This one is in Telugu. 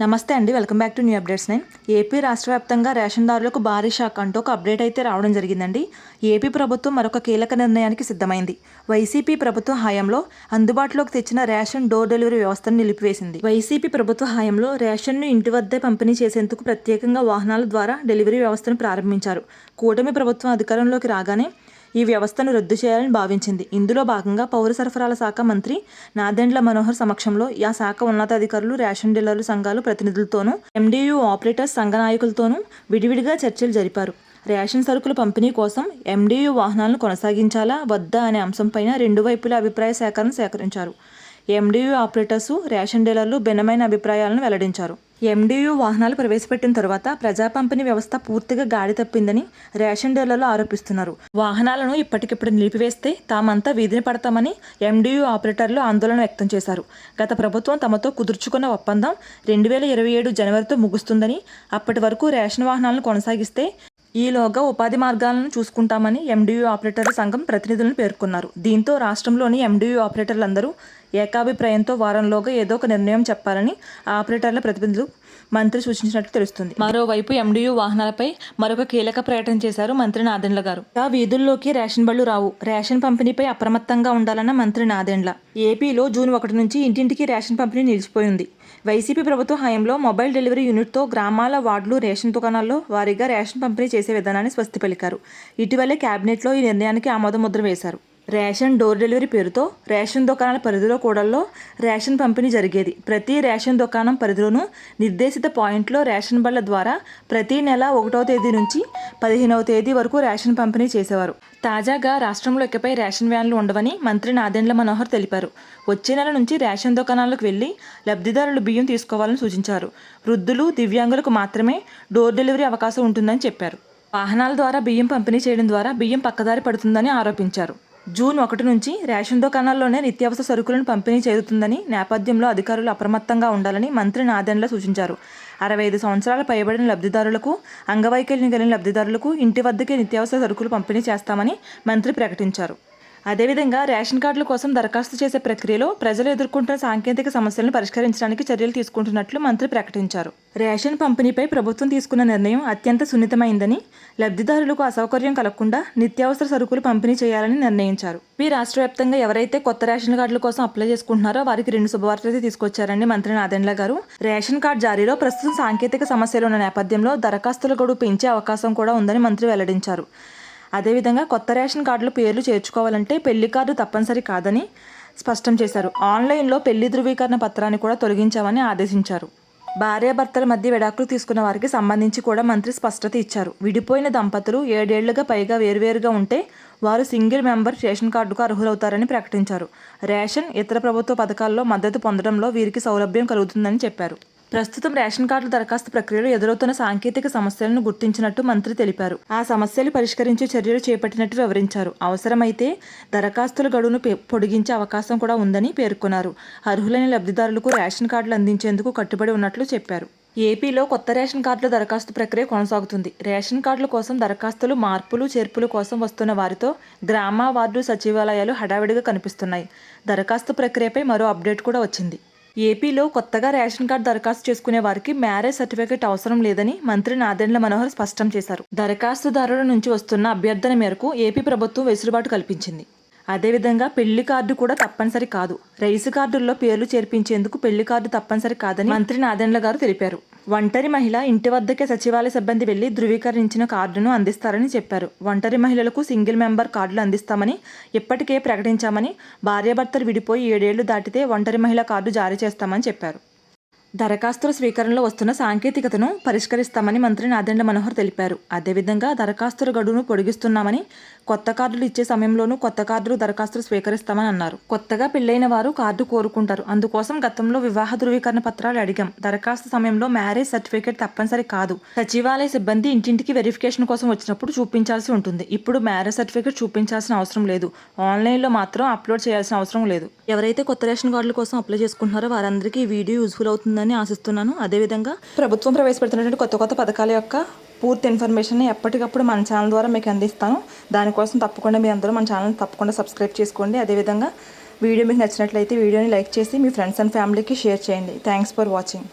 నమస్తే అండి welcome back to new updates nine. AP రాష్ట్ర వ్యాప్తంగా రేషన్దారులకు భారీ షాక్ అంటూ ఒక అప్డేట్ అయితే రావడం జరిగిందండి. ఏపీ ప్రభుత్వం మరొక కీలక నిర్ణయానికి సిద్ధమైంది. వైసీపీ ప్రభుత్వ హయాంలో అందుబాటులోకి తెచ్చిన రేషన్ డోర్ డెలివరీ వ్యవస్థను నిలిపివేసింది. వైసీపీ ప్రభుత్వ హయాంలో రేషన్ను ఇంటి వద్దే పంపిణీ చేసేందుకు ప్రత్యేకంగా వాహనాల ద్వారా డెలివరీ వ్యవస్థను ప్రారంభించారు. కూటమి ప్రభుత్వం అధికారంలోకి రాగానే ఈ వ్యవస్థను రద్దు చేయాలని భావించింది. ఇందులో భాగంగా పౌర సరఫరాల శాఖ మంత్రి నాదెండ్ల మనోహర్ సమక్షంలో ఆ శాఖ ఉన్నతాధికారులు రేషన్ డీలర్లు సంఘాలు ప్రతినిధులతోనూ ఎండియు ఆపరేటర్స్ సంఘ నాయకులతోనూ విడివిడిగా చర్చలు జరిపారు. రేషన్ సరుకుల పంపిణీ కోసం ఎండియు వాహనాలను కొనసాగించాలా వద్దా అనే అంశంపైన రెండు వైపుల అభిప్రాయ సేకరణ సేకరించారు. ఎండియు ఆపరేటర్స్ రేషన్ డీలర్లు భిన్నమైన అభిప్రాయాలను వెల్లడించారు. ఎండియు వాహనాలు ప్రవేశపెట్టిన తర్వాత ప్రజా పంపిణీ వ్యవస్థ పూర్తిగా గాడి తప్పిందని రేషన్ డీలర్లు ఆరోపిస్తున్నారు. వాహనాలను ఇప్పటికిప్పుడు నిలిపివేస్తే తామంతా వీధిని పడతామని ఎండియు ఆపరేటర్లు ఆందోళన వ్యక్తం చేశారు. గత ప్రభుత్వం తమతో కుదుర్చుకున్న ఒప్పందం రెండు వేల ఇరవై ఏడు జనవరితో ముగుస్తుందని అప్పటి వరకు రేషన్ వాహనాలను కొనసాగిస్తే ఈలోగా ఉపాధి మార్గాలను చూసుకుంటామని ఎండియు ఆపరేటర్ల సంఘం ప్రతినిధులను పేర్కొన్నారు. దీంతో రాష్ట్రంలోని ఎండియు ఆపరేటర్లందరూ ఏకాభిప్రాయంతో వారంలోగా ఏదో ఒక నిర్ణయం చెప్పాలని ఆపరేటర్ల ప్రతినిధులు మంత్రి సూచించినట్లు తెలుస్తుంది. మరోవైపు ఎండియు వాహనాలపై మరొక కీలక ప్రకటన చేశారు మంత్రి నాదెండ్ల గారు. ఆ వీధుల్లోకి రేషన్ బళ్ళు రావు. రేషన్ పంపిణీపై అప్రమత్తంగా ఉండాలన్న మంత్రి నాదెండ్ల. ఏపీలో జూన్ ఒకటి నుంచి ఇంటింటికి రేషన్ పంపిణీ నిలిచిపోయింది వైసీపీ ప్రభుత్వ హయాంలో మొబైల్ డెలివరీ యూనిట్తో గ్రామాల వార్డులు రేషన్ దుకాణాల్లో వారీగా రేషన్ పంపిణీ చేసే విధానాన్ని స్వస్తి పలికారు. ఇటీవలే కేబినెట్లో ఈ నిర్ణయానికి ఆమోద ముద్ర వేశారు. రేషన్ డోర్ డెలివరీ పేరుతో రేషన్ దుకాణాల పరిధిలో కూడల్లో రేషన్ పంపిణీ జరిగేది. ప్రతి రేషన్ దుకాణం పరిధిలోనూ నిర్దేశిత పాయింట్లో రేషన్ బళ్ళ ద్వారా ప్రతి నెల ఒకటవ తేదీ నుంచి పదిహేనవ తేదీ వరకు రేషన్ పంపిణీ చేసేవారు. తాజాగా రాష్ట్రంలో ఇకపై రేషన్ వ్యాన్లు ఉండవని మంత్రి నాదెండ్ల మనోహర్ తెలిపారు. వచ్చే నెల నుంచి రేషన్ దుకాణాలకు వెళ్ళి లబ్ధిదారులు బియ్యం తీసుకోవాలని సూచించారు. వృద్ధులు దివ్యాంగులకు మాత్రమే డోర్ డెలివరీ అవకాశం ఉంటుందని చెప్పారు. వాహనాల ద్వారా బియ్యం పంపిణీ చేయడం ద్వారా బియ్యం పక్కదారి పడుతుందని ఆరోపించారు. జూన్ ఒకటి నుంచి రేషన్ దుకాణాల్లోనే నిత్యావసర సరుకులను పంపిణీ చేరుతుందని నేపథ్యంలో అధికారులు అప్రమత్తంగా ఉండాలని మంత్రి నాదెండ్ల సూచించారు. అరవై ఐదు సంవత్సరాల పైబడిన లబ్ధిదారులకు అంగవైకల్యం కలిగిన లబ్ధిదారులకు ఇంటి వద్దకే నిత్యావసర సరుకులు పంపిణీ చేస్తామని మంత్రి ప్రకటించారు. అదేవిధంగా రేషన్ కార్డుల కోసం దరఖాస్తు చేసే ప్రక్రియలో ప్రజలు ఎదుర్కొంటున్న సాంకేతిక సమస్యలను పరిష్కరించడానికి చర్యలు తీసుకుంటున్నట్లు మంత్రి ప్రకటించారు. రేషన్ పంపిణీపై ప్రభుత్వం తీసుకున్న నిర్ణయం అత్యంత సున్నితమైందని లబ్ధిదారులకు అసౌకర్యం కలగకుండా నిత్యావసర సరుకులు పంపిణీ చేయాలని నిర్ణయించారు. ఈ రాష్ట్ర వ్యాప్తంగా ఎవరైతే కొత్త రేషన్ కార్డుల కోసం అప్లై చేసుకుంటున్నారో వారికి రెండు శుభవార్తలు తీసుకొచ్చారని మంత్రి నాదెండ్ల గారు. రేషన్ కార్డు జారీలో ప్రస్తుతం సాంకేతిక సమస్యలు ఉన్న నేపథ్యంలో దరఖాస్తుల గడువు పెంచే అవకాశం కూడా ఉందని మంత్రి వెల్లడించారు. అదేవిధంగా కొత్త రేషన్ కార్డుల పేర్లు చేర్చుకోవాలంటే పెళ్ళి కార్డు తప్పనిసరి కాదని స్పష్టం చేశారు. ఆన్లైన్లో పెళ్ళి ధృవీకరణ పత్రాన్ని కూడా తొలగించామని ఆదేశించారు. భార్యాభర్తల మధ్య విడాకులు తీసుకున్న వారికి సంబంధించి కూడా మంత్రి స్పష్టత ఇచ్చారు. విడిపోయిన దంపతులు ఏడేళ్ళుగా పైగా వేరువేరుగా ఉంటే వారు సింగిల్ మెంబర్ రేషన్ కార్డుకు అర్హులవుతారని ప్రకటించారు. రేషన్ ఇతర ప్రభుత్వ పథకాల్లో మద్దతు పొందడంలో వీరికి సౌలభ్యం కలుగుతుందని చెప్పారు. ప్రస్తుతం రేషన్ కార్డుల దరఖాస్తు ప్రక్రియలో ఎదురవుతున్న సాంకేతిక సమస్యలను గుర్తించినట్టు మంత్రి తెలిపారు. ఆ సమస్యలు పరిష్కరించే చర్యలు చేపట్టినట్టు వివరించారు. అవసరమైతే దరఖాస్తుల గడువును పె- పొడిగించే అవకాశం కూడా ఉందని పేర్కొన్నారు. అర్హులైన లబ్ధిదారులకు రేషన్ కార్డులు అందించేందుకు కట్టుబడి ఉన్నట్లు చెప్పారు. ఏపీలో కొత్త రేషన్ కార్డుల దరఖాస్తు ప్రక్రియ కొనసాగుతుంది. రేషన్ కార్డుల కోసం దరఖాస్తులు మార్పులు చేర్పులు కోసం వస్తున్న వారితో గ్రామ వార్డు సచివాలయాలు హడావిడిగా కనిపిస్తున్నాయి. దరఖాస్తు ప్రక్రియపై మరో అప్డేట్ కూడా వచ్చింది. ఏపీలో కొత్తగా రేషన్ కార్డు దరఖాస్తు చేసుకునే వారికి మ్యారేజ్ సర్టిఫికేట్ అవసరం లేదని మంత్రి నాదెండ్ల మనోహర్ స్పష్టం చేశారు. దరఖాస్తుదారుల నుంచి వస్తున్న అభ్యర్థన మేరకు ఏపీ ప్రభుత్వం వెసులుబాటు కల్పించింది. అదేవిధంగా పెళ్ళి కార్డు కూడా తప్పనిసరి కాదు. రైసు కార్డుల్లో పేర్లు చేర్పించేందుకు పెళ్ళి కార్డు తప్పనిసరి కాదని మంత్రి నాదెండ్ల గారు తెలిపారు. ఒంటరి మహిళ ఇంటి వద్దకే సచివాలయ సిబ్బంది వెళ్ళి ధృవీకరించిన కార్డును అందిస్తారని చెప్పారు. ఒంటరి మహిళలకు సింగిల్ మెంబర్ కార్డులు అందిస్తామని ఇప్పటికే ప్రకటించామని భార్యాభర్తలు విడిపోయి ఏడేళ్ళు దాటితే ఒంటరి మహిళ కార్డు జారీ చేస్తామని చెప్పారు. దరఖాస్తుల స్వీకరణలో వస్తున్న సాంకేతికతను పరిష్కరిస్తామని మంత్రి నాదెండ్ల మనోహర్ తెలిపారు. అదేవిధంగా దరఖాస్తుల గడువును పొడిగిస్తున్నామని కొత్త కార్డులు ఇచ్చే సమయంలోనూ కొత్త కార్డులు దరఖాస్తులు స్వీకరిస్తామని అన్నారు. కొత్తగా పెళ్ళైన వారు కార్డు కోరుకుంటారు. అందుకోసం గతంలో వివాహ ధృవీకరణ పత్రాలు అడిగాం. దరఖాస్తు సమయంలో మ్యారేజ్ సర్టిఫికేట్ తప్పనిసరి కాదు. సచివాలయ సిబ్బంది ఇంటింటికి వెరిఫికేషన్ కోసం వచ్చినప్పుడు చూపించాల్సి ఉంటుంది. ఇప్పుడు మ్యారేజ్ సర్టిఫికేట్ చూపించాల్సిన అవసరం లేదు. ఆన్లైన్లో మాత్రం అప్లోడ్ చేయాల్సిన అవసరం లేదు. ఎవరైతే కొత్త రేషన్ కార్డుల కోసం అప్లై చేసుకుంటున్నారో వారందరికీ ఈ వీడియో యూస్ఫుల్ అవుతుందని ఆశిస్తున్నాను. అదేవిధంగా ప్రభుత్వం ప్రవేశపెడుతున్నటువంటి కొత్త కొత్త పథకాల యొక్క పూర్తి ఇన్ఫర్మేషన్ ఎప్పటికప్పుడు మన ఛానల్ ద్వారా మీకు అందిస్తాను దానికోసం తప్పకుండా మీ అందరూ మన ఛానల్ తప్పకుండా సబ్స్క్రైబ్ చేసుకోండి. అదేవిధంగా వీడియో మీకు నచ్చినట్లయితే వీడియోని లైక్ చేసి మీ ఫ్రెండ్స్ అండ్ ఫ్యామిలీకి షేర్ చేయండి. Thanks for watching.